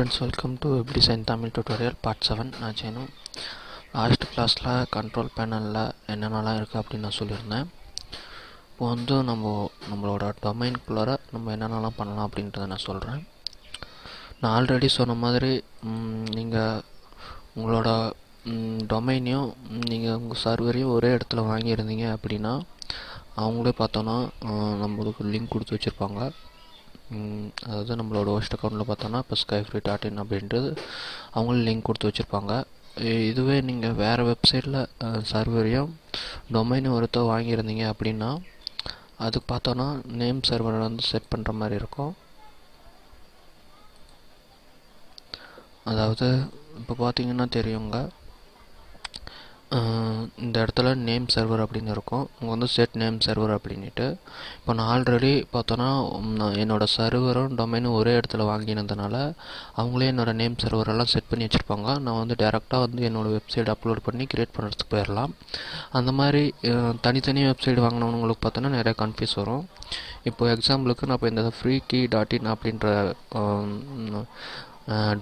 Friends welcome to web design Tamil tutorial part seven நான் செய்யணும் last கிளாஸில் control பேனலில் என்னென்னலாம் இருக்குது அப்படின்னு நான் சொல்லியிருந்தேன். இப்போ வந்து நம்ம நம்மளோட டொமைன்குள்ளார நம்ம என்னென்னலாம் பண்ணலாம் அப்படின்றத நான் சொல்கிறேன் நான் ஆல்ரெடி சொன்ன மாதிரி நீங்கள் உங்களோட டொமைனையும் நீங்கள் உங்கள் சர்வரையும் ஒரே இடத்துல வாங்கியிருந்தீங்க அப்படின்னா அவங்களே பார்த்தோன்னா நம்மளுக்கு லிங்க் கொடுத்து வச்சுருப்பாங்க. அதாவது நம்மளோட ஹோஸ்ட் அக்கௌண்ட்டில் பார்த்தோன்னா இப்போ ஸ்கைஃப்ரீ டாட் இன் அப்படின்றது அவங்களும் லிங்க் கொடுத்து வச்சுருப்பாங்க. இதுவே நீங்கள் வேறு வெப்சைட்டில் சர்வரையும் டொமைனும் ஒருத்த வாங்கியிருந்தீங்க அப்படின்னா அதுக்கு பார்த்தோன்னா நேம் சர்வர் வந்து செட் பண்ணுற மாதிரி இருக்கும். அதாவது இப்போ பார்த்தீங்கன்னா தெரியுங்க. இந்த இடத்துல நேம் சர்வர் அப்படின்னு இருக்கும். இங்கே வந்து செட் நேம் சர்வர் அப்படின்ட்டு இப்போ நான் ஆல்ரெடி பார்த்தோன்னா என்னோடய சர்வரும் டொமைனும் ஒரே இடத்துல வாங்கினதுனால அவங்களே என்னோடய நேம் சர்வரெல்லாம் செட் பண்ணி வச்சுருப்பாங்க. நான் வந்து டேரெக்டாக வந்து என்னோடய வெப்சைட் அப்லோட் பண்ணி க்ரியேட் பண்ணுறதுக்கு போயிடலாம். அந்த மாதிரி தனித்தனி வெப்சைட் வாங்கினவங்களுக்கு பார்த்தோன்னா நிறைய கன்ஃபியூஸ் வரும். இப்போ எக்ஸாம்பிளுக்கு நான் இப்போ இந்த ஃப்ரீ கீ டாட் இன் அப்படின்ற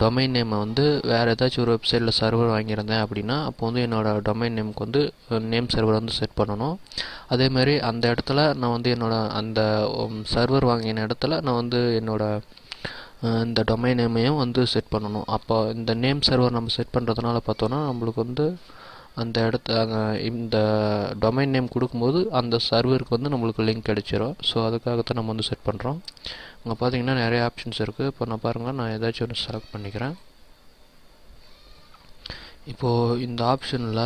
டொமைன் நேமை வந்து வேறு ஏதாச்சும் ஒரு வெப்சைட்டில் சர்வர் வாங்கியிருந்தேன் அப்படின்னா அப்போ வந்து என்னோடய டொமைன் நேமுக்கு வந்து நேம் சர்வர் வந்து செட் பண்ணணும். அதேமாதிரி அந்த இடத்துல நான் வந்து என்னோடய அந்த சர்வர் வாங்கின இடத்துல நான் வந்து என்னோடய இந்த டொமைன் நேமையும் வந்து செட் பண்ணணும். அப்போ இந்த நேம் சர்வர் நம்ம செட் பண்ணுறதுனால பார்த்தோன்னா நம்மளுக்கு வந்து அந்த இடத்த இந்த டொமைன் நேம் கொடுக்கும்போது அந்த சர்வருக்கு வந்து நம்மளுக்கு லிங்க் கிடச்சிரும். ஸோ அதுக்காகத்தான் நம்ம வந்து செட் பண்ணுறோம் அங்கே பார்த்தீங்கன்னா நிறைய ஆப்ஷன்ஸ் இருக்குது இப்போ நான் பாருங்கள் நான் ஏதாச்சும் ஒன்று செலக்ட் பண்ணிக்கிறேன். இப்போது இந்த ஆப்ஷனில்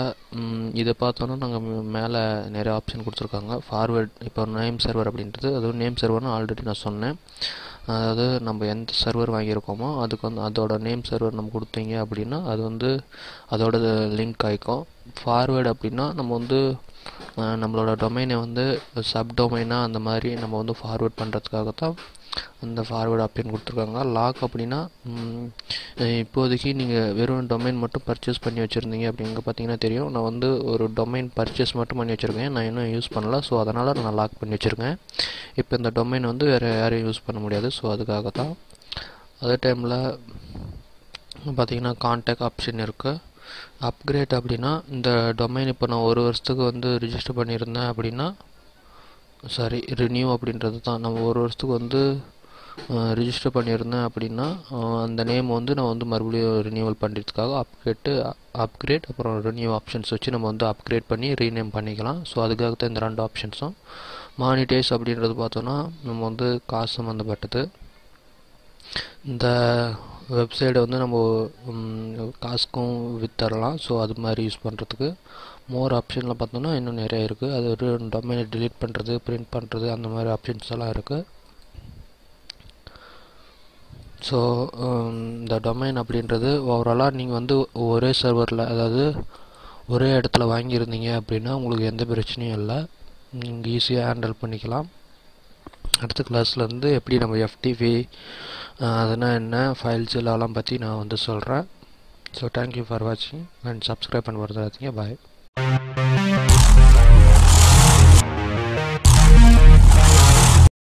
இதை பார்த்தோன்னா நாங்கள் மேலே நிறைய ஆப்ஷன் கொடுத்துருக்காங்க. ஃபார்வேர்ட் இப்போ நேம் சர்வர் அப்படின்றது அதுவும் நேம் சர்வர்னு ஆல்ரெடி நான் சொன்னேன். அதாவது நம்ம எந்த சர்வர் வாங்கியிருக்கோமோ அதுக்கு வந்து அதோட நேம் சர்வர் நம்ம கொடுத்தீங்க அப்படின்னா அது வந்து அதோட லிங்க் ஆகிக்கும் ஃபார்வேர்டு அப்படின்னா நம்ம வந்து நம்மளோட டொமைனை வந்து சப் டொமைனாக அந்த மாதிரி நம்ம வந்து ஃபார்வேர்ட் பண்ணுறதுக்காக தான் அந்த ஃபார்வேர்டு ஆப்ஷன் கொடுத்துருக்காங்க. லாக் அப்படின்னா இப்போதைக்கு நீங்கள் வெறும் டொமைன் மட்டும் பர்ச்சேஸ் பண்ணி வச்சுருந்தீங்க அப்படிங்க பார்த்தீங்கன்னா தெரியும். நான் வந்து ஒரு டொமைன் பர்ச்சேஸ் மட்டும் பண்ணி வச்சுருக்கேன். நான் இன்னும் யூஸ் பண்ணல. ஸோ அதனால் நான் லாக் பண்ணி வச்சுருக்கேன். இப்போ இந்த டொமைன் வந்து வேறு யாரையும் யூஸ் பண்ண முடியாது. ஸோ அதுக்காக தான் அதே டைமில் பார்த்தீங்கன்னா கான்டாக்ட் ஆப்ஷன் இருக்குது அப்கிரேட் அப்படின்னா இந்த டொமைன் இப்போ நான் ஒரு வருஷத்துக்கு வந்து ரிஜிஸ்டர் பண்ணியிருந்தேன் அப்படின்னா சாரி ரினியூ அப்படின்றது தான். நம்ம ஒரு வருஷத்துக்கு வந்து ரிஜிஸ்டர் பண்ணியிருந்தேன் அப்படின்னா அந்த நேம் வந்து நான் வந்து மறுபடியும் ரினியூவல் பண்ணுறதுக்காக அப்கிரேட்டு அப்கிரேட் அப்புறம் ரினியூ ஆப்ஷன்ஸ் வச்சு நம்ம வந்து அப்கிரேட் பண்ணி ரீநேம் பண்ணிக்கலாம். ஸோ அதுக்காக தான் இந்த ரெண்டு ஆப்ஷன்ஸும் மானிடைஸ் அப்படின்றது பார்த்தோன்னா நம்ம வந்து காசு சம்மந்தப்பட்டது இந்த வெப்சைட்டை வந்து நம்ம காசுக்கும் வித்தரலாம். ஸோ அது மாதிரி யூஸ் பண்ணுறதுக்கு மோர் ஆப்ஷனில் பார்த்தோன்னா இன்னும் நிறைய இருக்குது அது ஒரு டொமைனை டிலீட் பண்ணுறது பிரிண்ட் பண்ணுறது அந்த மாதிரி ஆப்ஷன்ஸ் எல்லாம் இருக்குது ஸோ um, இந்த டொமைன் அப்படின்றது ஓவராலாக நீங்கள் வந்து ஒரே சர்வரில் அதாவது ஒரே இடத்துல வாங்கியிருந்தீங்க அப்படின்னா உங்களுக்கு எந்த பிரச்சனையும் இல்லை. நீங்கள் ஈஸியாக ஹேண்டில் பண்ணிக்கலாம். அடுத்த கிளாஸ்லேருந்து எப்படி நம்ம எஃப்டிவி அதனால் என்ன ஃபைல்ஸ் எல்லாம் பற்றி நான் வந்து சொல்கிறேன் ஸோ தேங்க்யூ ஃபார் வாட்சிங் அண்ட் சப்ஸ்கிரைப் பண்ண வரதாதீங்க பாய்